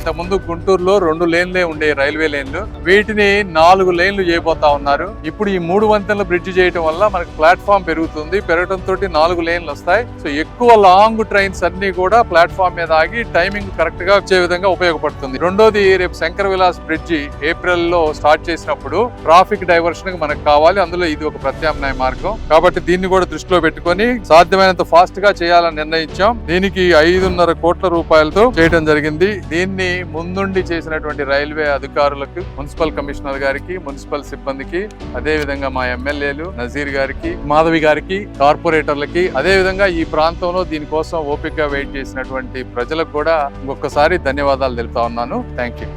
ఇంతకుముందు గుంటూరులో రెండు లేన్లే ఉండే రైల్వే లైన్లు. వీటిని నాలుగు లైన్లు చేయబోతా ఉన్నారు. ఇప్పుడు ఈ మూడు వంతెనల బ్రిడ్జ్ చేయడం వల్ల మనకు ప్లాట్ఫామ్ పెరుగుతుంది. పెరగడంతో నాలుగు లైన్లు వస్తాయి. సో ఎక్కువ లాంగ్ ట్రైన్స్ అన్ని కూడా ప్లాట్ఫామ్ మీద ఆగి టైమింగ్ కరెక్ట్గా వచ్చే విధంగా ఉపయోగపడుతుంది. రెండోది రేపు శంకర్ విలాస్ బ్రిడ్జి ఏప్రిల్లో స్టార్ట్ చేసినప్పుడు ట్రాఫిక్ డైవర్షన్ మనకు కావాలి. అందులో ఇది ఒక ప్రత్యామ్నాయ మార్గం. కాబట్టి దీన్ని కూడా దృష్టిలో పెట్టుకొని సాధ్యమైనంత ఫాస్ట్గా చేయాలని నిర్ణయించాం. దీనికి ఐదున్నర కోట్ల రూపాయలతో చేయడం జరిగింది. దీన్ని ముందుండి చేసినటువంటి రైల్వే అధికారులకు మున్సిపల్ కమిషనర్ గారికి మున్సిపల్ సిబ్బందికి అదే విధంగా మా ఎమ్మెల్యేలు నజీర్ గారికి మాధవి గారికి కార్పొరేటర్లకి అదే విధంగా ఈ ప్రాంతంలో దీనికోసం ఓపిక వెయిట్ చేసినటువంటి ప్రజలకు కూడా ఇంకొకసారి ధన్యవాదాలు తెలుపుతా ఉన్నాను. Thank you